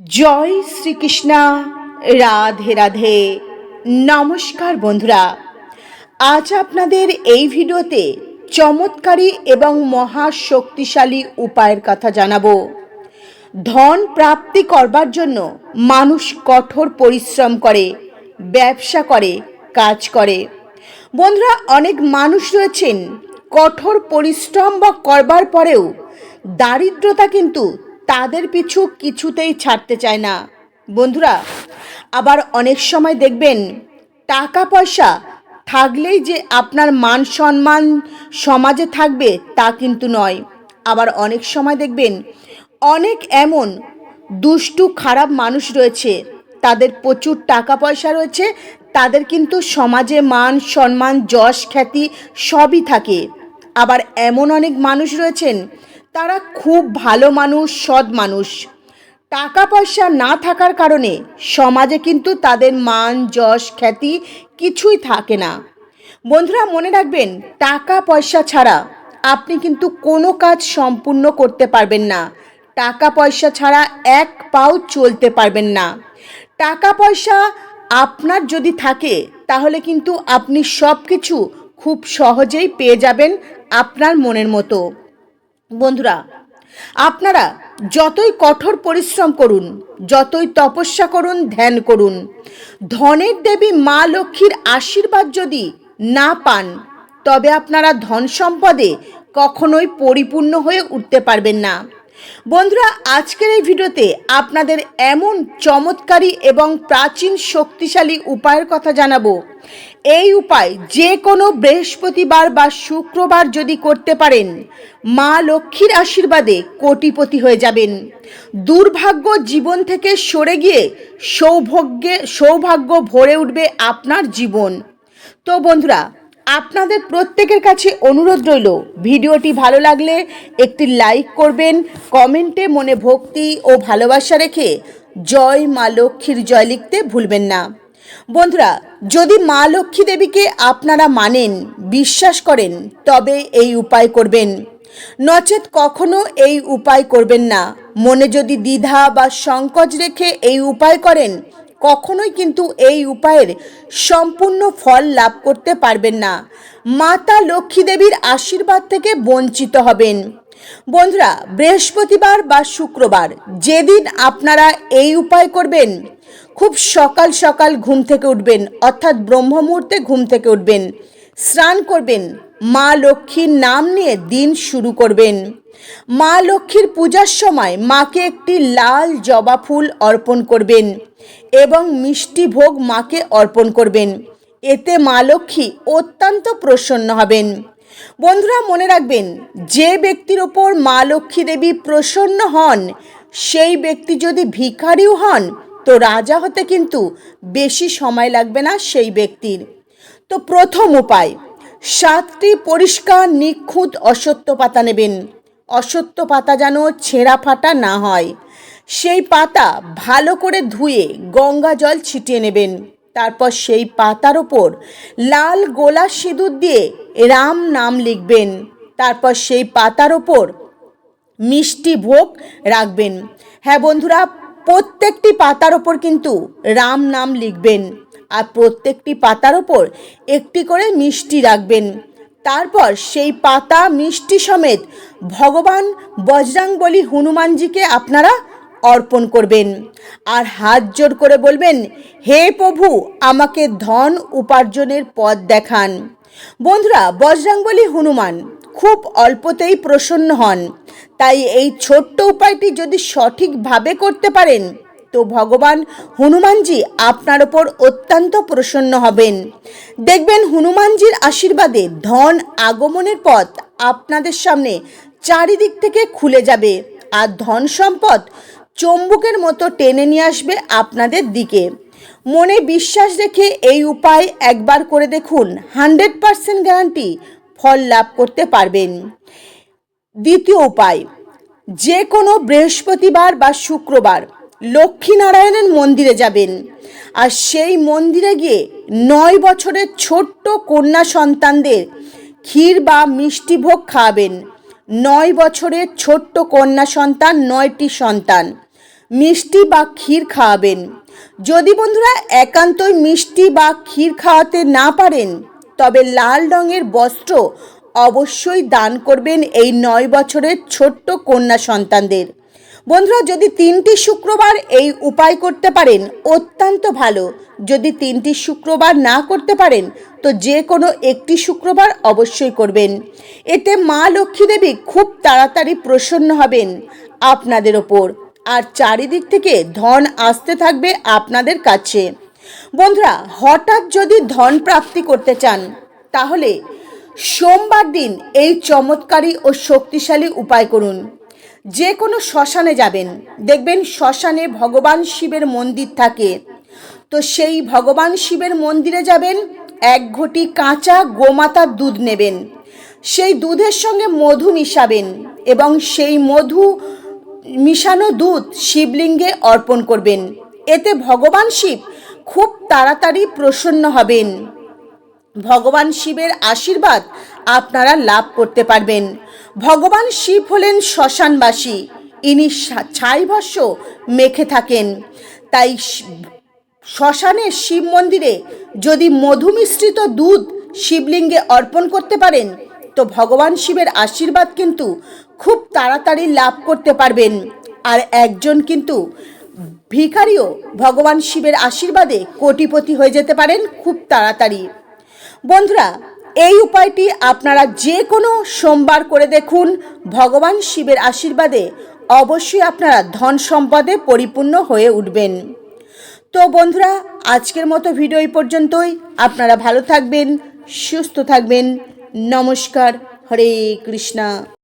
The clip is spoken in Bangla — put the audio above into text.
জয় শ্রীকৃষ্ণা, রাধে রাধে। নমস্কার বন্ধুরা, আজ আপনাদের এই ভিডিওতে চমৎকারী এবং মহা শক্তিশালী উপায়ের কথা জানাব। ধন প্রাপ্তি করবার জন্য মানুষ কঠোর পরিশ্রম করে, ব্যবসা করে, কাজ করে। বন্ধুরা, অনেক মানুষ রয়েছেন, কঠোর পরিশ্রম বা করবার পরেও দারিদ্রতা কিন্তু তাদের পিছু কিছুতেই ছাড়তে চায় না। বন্ধুরা, আবার অনেক সময় দেখবেন টাকা পয়সা থাকলেই যে আপনার মান সম্মান সমাজে থাকবে তা কিন্তু নয়। আবার অনেক সময় দেখবেন অনেক এমন দুষ্টু, খারাপ মানুষ রয়েছে, তাদের প্রচুর টাকা পয়সা রয়েছে, তাদের কিন্তু সমাজে মান সম্মান যশ খ্যাতি সবই থাকে। আবার এমন অনেক মানুষ রয়েছেন তারা খুব ভালো মানুষ, সৎ মানুষ। টাকা পয়সা না থাকার কারণে সমাজে কিন্তু তাদের মান, যশ, খ্যাতি কিছুই থাকে না। বন্ধুরা, মনে রাখবেন, টাকা পয়সা ছাড়া আপনি কিন্তু কোনো কাজ সম্পূর্ণ করতে পারবেন না। টাকা পয়সা ছাড়া এক পাও চলতে পারবেন না। টাকা পয়সা আপনার যদি থাকে, তাহলে কিন্তু আপনি সব কিছু খুব সহজেই পেয়ে যাবেন আপনার মনের মতো। বন্ধুরা, আপনারা যতই কঠোর পরিশ্রম করুন, যতই তপস্যা করুন, ধ্যান করুন, ধনের দেবী মা লক্ষ্মীর আশীর্বাদ যদি না পান, তবে আপনারা ধন সম্পদে কখনোই পরিপূর্ণ হয়ে উঠতে পারবেন না। বন্ধুরা, আজকের এই ভিডিওতে আপনাদের এমন চমৎকারী এবং প্রাচীন শক্তিশালী উপায়ের কথা জানাব। এই উপায় যে কোনো বৃহস্পতিবার বা শুক্রবার যদি করতে পারেন, মা লক্ষ্মীর আশীর্বাদে কোটিপতি হয়ে যাবেন। দুর্ভাগ্য জীবন থেকে সরে গিয়ে সৌভাগ্যে, সৌভাগ্য ভরে উঠবে আপনার জীবন। তো বন্ধুরা আপনাদের প্রত্যেকের কাছে অনুরোধ রইল, ভিডিওটি ভালো লাগলে একটি লাইক করবেন, কমেন্টে মনে ভক্তি ও ভালোবাসা রেখে জয় মা লক্ষ্মীর জয় লিখতে ভুলবেন না। বন্ধুরা, যদি মা লক্ষ্মী দেবীকে আপনারা মানেন, বিশ্বাস করেন, তবে এই উপায় করবেন। নচেত কখনো এই উপায় করবেন না। মনে যদি দ্বিধা বা সংকোচ রেখে এই উপায় করেন কখনোই কিন্তু এই উপায়ের সম্পূর্ণ ফল লাভ করতে পারবেন না। মাতা লক্ষ্মী দেবীর আশীর্বাদ থেকে বঞ্চিত হবেন। বন্ধুরা, বৃহস্পতিবার বা শুক্রবার যেদিন আপনারা এই উপায় করবেন, খুব সকাল সকাল ঘুম থেকে উঠবেন, অর্থাৎ ব্রহ্ম মুহূর্তে ঘুম থেকে উঠবেন, স্নান করবেন, মা লক্ষ্মীর নাম নিয়ে দিন শুরু করবেন। মা লক্ষ্মীর পূজার সময় মাকে একটি লাল জবা ফুল অর্পণ করবেন। এবং মিষ্টি ভোগ মাকে অর্পণ করবেন। এতে মা লক্ষ্মী অত্যন্ত প্রসন্ন হবেন। বন্ধুরা, মনে রাখবেন, যে ব্যক্তির ওপর মা লক্ষ্মী দেবী প্রসন্ন হন, সেই ব্যক্তি যদি ভিখারিও হন, তো রাজা হতে কিন্তু বেশি সময় লাগবে না সেই ব্যক্তির। তো প্রথম উপায়, সাতটি পরিষ্কার, নিখুঁত অসত্য পাতা নেবেন। অসত্য পাতা যেন ছেঁড়া ফাটা না হয়। সেই পাতা ভালো করে ধুয়ে গঙ্গা জল ছিটিয়ে নেবেন। তারপর সেই পাতার ওপর লাল গোলা সিঁদুর দিয়ে রাম নাম লিখবেন। তারপর সেই পাতার ওপর মিষ্টি ভোগ রাখবেন। হ্যাঁ বন্ধুরা, প্রত্যেকটি পাতার ওপর কিন্তু রাম নাম লিখবেন আর প্রত্যেকটি পাতার ওপর একটি করে মিষ্টি রাখবেন। তারপর সেই পাতা মিষ্টি সমেত ভগবান বজরাংবলী হনুমানজিকে আপনারা অর্পণ করবেন। আর হাত জোর করে বলবেন, হে প্রভু, আমাকে ধন উপার্জনের পথ দেখান। বন্ধুরা, বজরাংবলী হনুমান খুব অল্পতেই প্রসন্ন হন। তাই এই ছোট্ট উপায়টি যদি সঠিকভাবে করতে পারেন, তো ভগবান হনুমানজি আপনার ওপর অত্যন্ত প্রসন্ন হবেন। দেখবেন হনুমানজির আশীর্বাদে ধন আগমনের পথ আপনাদের সামনে চারিদিক থেকে খুলে যাবে। আর ধন সম্পদ চম্বুকের মতো টেনে নিয়ে আসবে আপনাদের দিকে। মনে বিশ্বাস রেখে এই উপায় একবার করে দেখুন, হান্ড্রেড পারসেন্ট গ্যারান্টি ফল লাভ করতে পারবেন। দ্বিতীয় উপায় যে কোনো বৃহস্পতিবার বা শুক্রবার লক্ষ্মীনারায়ণের মন্দিরে যাবেন। আর সেই মন্দিরে গিয়ে নয় বছরের ছোট্ট কন্যা সন্তানদের ক্ষীর বা মিষ্টি ভোগ খাওয়াবেন। নয় বছরের ছোট্ট কন্যা সন্তান, নয়টি সন্তান। মিষ্টি বা ক্ষীর খাওয়াবেন। যদি বন্ধুরা একান্তই মিষ্টি বা ক্ষীর খাওয়াতে না পারেন, তবে লাল রঙের বস্ত্র অবশ্যই দান করবেন এই নয় বছরের ছোট্ট কন্যা সন্তানদের। বন্ধুরা, যদি তিনটি শুক্রবার এই উপায় করতে পারেন, অত্যন্ত ভালো। যদি তিনটি শুক্রবার না করতে পারেন, তো যে কোনো একটি শুক্রবার অবশ্যই করবেন। এতে মা লক্ষ্মী দেবী খুব তাড়াতাড়ি প্রসন্ন হবেন আপনাদের ওপর। আর চারিদিক থেকে ধন আসতে থাকবে আপনাদের কাছে। বন্ধুরা, হঠাৎ যদি ধন প্রাপ্তি করতে চান, তাহলে সোমবার দিন এই চমৎকারী ও শক্তিশালী উপায় করুন। যে কোনো শ্মশানে যাবেন। দেখবেন শ্মশানে ভগবান শিবের মন্দির থাকে। তো সেই ভগবান শিবের মন্দিরে যাবেন, এক ঘটি কাঁচা গোমাতার দুধ নেবেন। সেই দুধের সঙ্গে মধু মিশাবেন এবং সেই মধু মিশানো দুধ শিবলিঙ্গে অর্পণ করবেন। এতে ভগবান শিব খুব তাড়াতাড়ি প্রসন্ন হবেন। ভগবান শিবের আশীর্বাদ আপনারা লাভ করতে পারবেন। ভগবান শিব হলেন শ্মশানবাসী। ইনি সা- ছাই ভস্য মেখে থাকেন। তাই শ্মশানের শিব মন্দিরে যদি মধু মিশ্রিত দুধ শিবলিঙ্গে অর্পণ করতে পারেন, তো ভগবান শিবের আশীর্বাদ কিন্তু খুব তাড়াতাড়ি লাভ করতে পারবেন। আর একজন কিন্তু ভিখারিও ভগবান শিবের আশীর্বাদে কোটিপতি হয়ে যেতে পারেন খুব তাড়াতাড়ি। বন্ধুরা, এই উপায়টি আপনারা যে কোনো সোমবার করে দেখুন। ভগবান শিবের আশীর্বাদে অবশ্যই আপনারা ধন সম্পদে পরিপূর্ণ হয়ে উঠবেন। তো বন্ধুরা, আজকের মতো ভিডিও এই পর্যন্তই। আপনারা ভালো থাকবেন, সুস্থ থাকবেন। নমস্কার, হরে কৃষ্ণা।